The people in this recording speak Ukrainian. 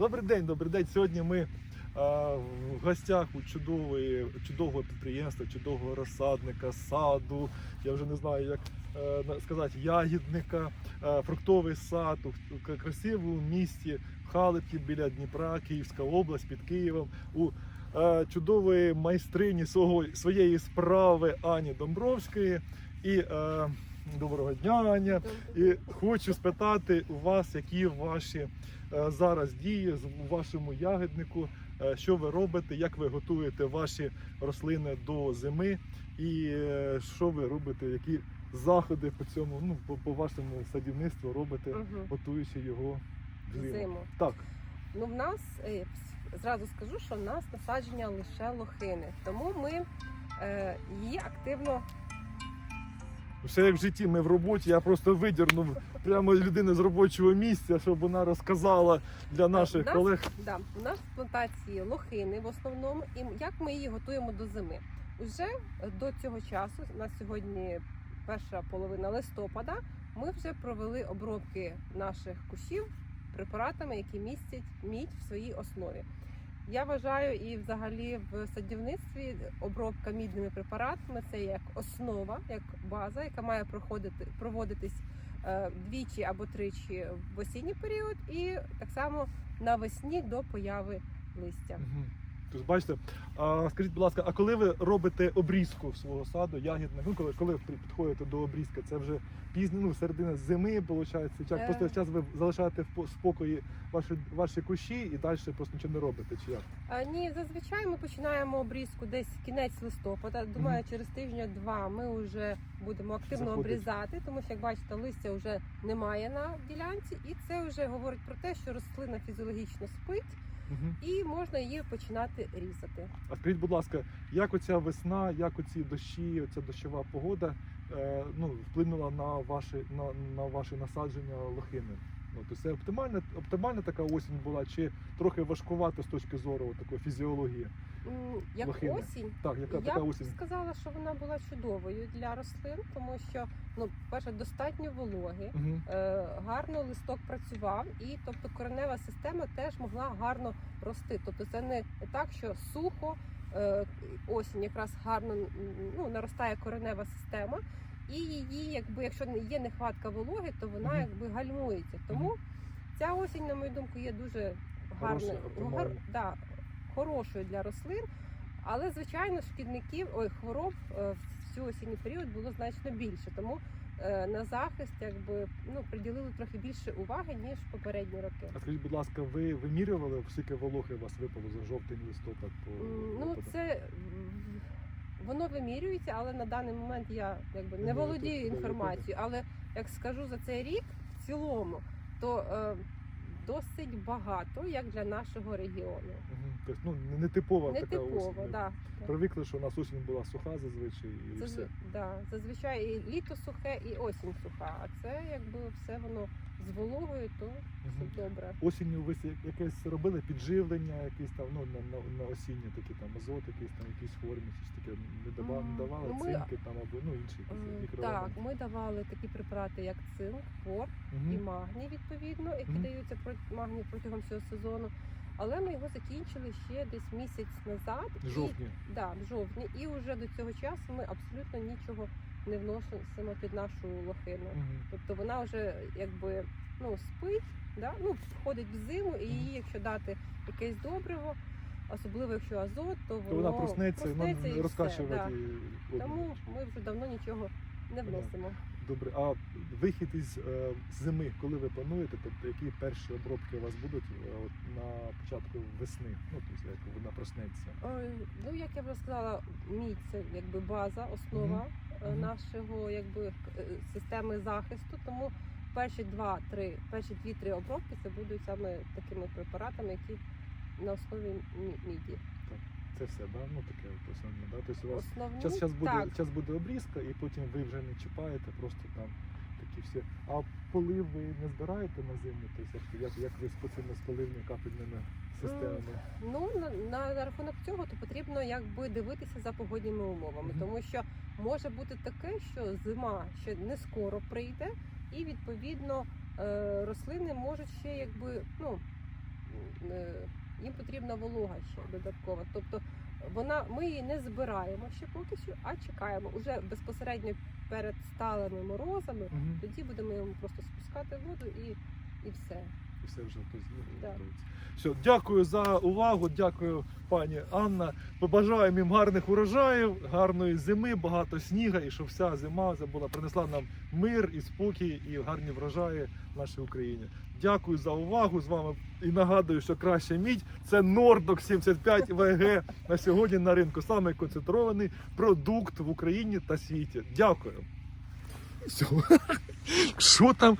Добрий день, добрий день. Сьогодні ми е, в гостях у чудової, чудового підприємства, чудового розсадника, саду. Я вже не знаю, як е, сказати, ягідника, е, фруктовий сад у красивому місті в біля Дніпра, Київська область під Києвом. У е, чудової майстрині свого, своєї справи Ані Домбровської. І е, доброго дня, Аня. І хочу спитати у вас, які ваші е, зараз дії у вашому ягіднику, е, що ви робите, як ви готуєте ваші рослини до зими, і е, що ви робите, які заходи по цьому, ну по, по вашому садівництву робите, Мгм. готуючи його зиму. Зиму. Так, Ну, в нас зразу скажу, що в нас насадження лише лохини, тому ми її активно все як в житті. Ми в роботі. Я просто видірнув прямо людини з робочого місця, щоб вона розказала для наших нас- колег. да, у нас в плантації лохини в основному, і як ми її готуємо до зими. Уже до цього часу, на сьогодні перша половина листопада, ми вже провели обробки наших кущів препаратами, які містять мідь в своїй основі. Я вважаю, і взагалі в садівництві обробка мідними препаратами це як основа, як база, яка має проходити проводитись е, двічі або тричі в осінній період, і так само навесні до появи листя. Тож бачите, а скажіть, будь ласка, а коли ви робите обрізку свого саду, ягідних, ну коли, коли підходите до обрізки, це вже пізно, ну середина зими, виходить, як Е. просто час ви залишаєте в по- спокої ваші, ваші кущі і далі просто нічого не робите, чи як? А, ні, зазвичай ми починаємо обрізку десь кінець листопада. Думаю, через тижня-два ми вже будемо активно Заходить. обрізати, тому що як бачите, листя вже немає на ділянці, і це вже говорить про те, що рослина фізіологічно спить Угу. і можна її починати різати. А скажіть, будь ласка, як оця весна, як оці дощі, оця дощова погода е, ну, вплинула на ваші на, на ваші насадження лохини? Ну, то це оптимальна, оптимальна така осінь була, чи трохи важкувато з точки зору такої фізіології? Як Лохини. осінь, Так, яка я така б осінь? сказала, що вона була чудовою для рослин, тому що ну, перше, достатньо вологи. Угу. Е, гарно листок працював, і тобто коренева система теж могла гарно рости. Тобто це не так, що сухо е, осінь якраз гарно ну, наростає коренева система, і її, якби якщо не є нехватка вологи, то вона якби гальмується. Тому ця осінь, на мою думку, є дуже гарною, оптимальна. да, хорошою для рослин. Але звичайно шкідників, ой, хвороб е, в цю осінній період було значно більше. Тому е, на захист якби ну приділили трохи більше уваги ніж попередні роки. А скажіть, будь ласка, ви вимірювали, скільки вологи у вас випало за жовтень листопад по Ну випаду? це воно вимірюється, але на даний момент я якби Не не володію інформацією. Але як скажу за цей рік в цілому, то е, досить багато як для нашого регіону. Тобто, ну, не- типова Не така типово, осінь. Да. Привикли, що у нас осінь була суха зазвичай і Це все. да, зазвичай і літо сухе, і осінь суха. А це якби все воно з вологою, то Мгм. все добре. Осінню ви якесь робили підживлення, якісь там ну на, на, на осінні такі там азот, якісь там якісь формі, щось таке не давали, не давали ми- цинки там або ну інші М, якісь Так, ми давали такі препарати, як цинк, фор Мгм. і магній, відповідно, які Мгм. даються про- магній протягом всього сезону. Але ми його закінчили ще десь місяць назад. В І- Да, в жовтні. І вже до цього часу ми абсолютно нічого не вносимо під нашу лохину. Мгм. Тобто вона вже якби ну спить, да? ну входить в зиму, і її, якщо дати якесь добриво, особливо якщо азот, то То воно вона проснеться, проснеться і розкачувати. да. Тому ми вже давно нічого не вносимо. Добре, а вихід із е, зими, коли ви плануєте, тобто які перші обробки у вас будуть е, от, на початку весни, ну тобто як вона проснеться? Ой, Ну як я вже сказала, мідь це якби база, основа е, Мгм. нашого якби е, системи захисту. Тому перші два-три, перші дві-три обробки це будуть саме такими препаратами, які на основі мі- міді. Це все, да? Ну таке от основне, да? Тобто у вас Основні час, час буде так. час буде обрізка, і потім ви вже не чіпаєте, просто там такі всі. А полив ви не збираєте на зиму? Тобто як, як, як ви цими з поливними капельними системами? Ну на, на, на рахунок цього то потрібно якби дивитися за погодніми умовами, Мгм. тому що може бути таке, що зима ще не скоро прийде, і відповідно е, рослини можуть ще якби ну. Їм потрібна волога ще додаткова. Тобто вона, ми її не збираємо ще поки що, а чекаємо. Уже безпосередньо перед сталими морозами, Мгм. тоді будемо йому просто спускати воду і, і все. І все вже хтось Да. Все, дякую за увагу. Дякую, пані Анна. Побажаємо їм гарних урожаїв, гарної зими, багато сніга, і щоб вся зима була принесла нам мир і спокій, і гарні врожаї в нашій Україні. Дякую за увагу з вами. І нагадую, що краща мідь це Нордок 75 ВГ на сьогодні на ринку. Саме концентрований продукт в Україні та світі. Дякую. Що там?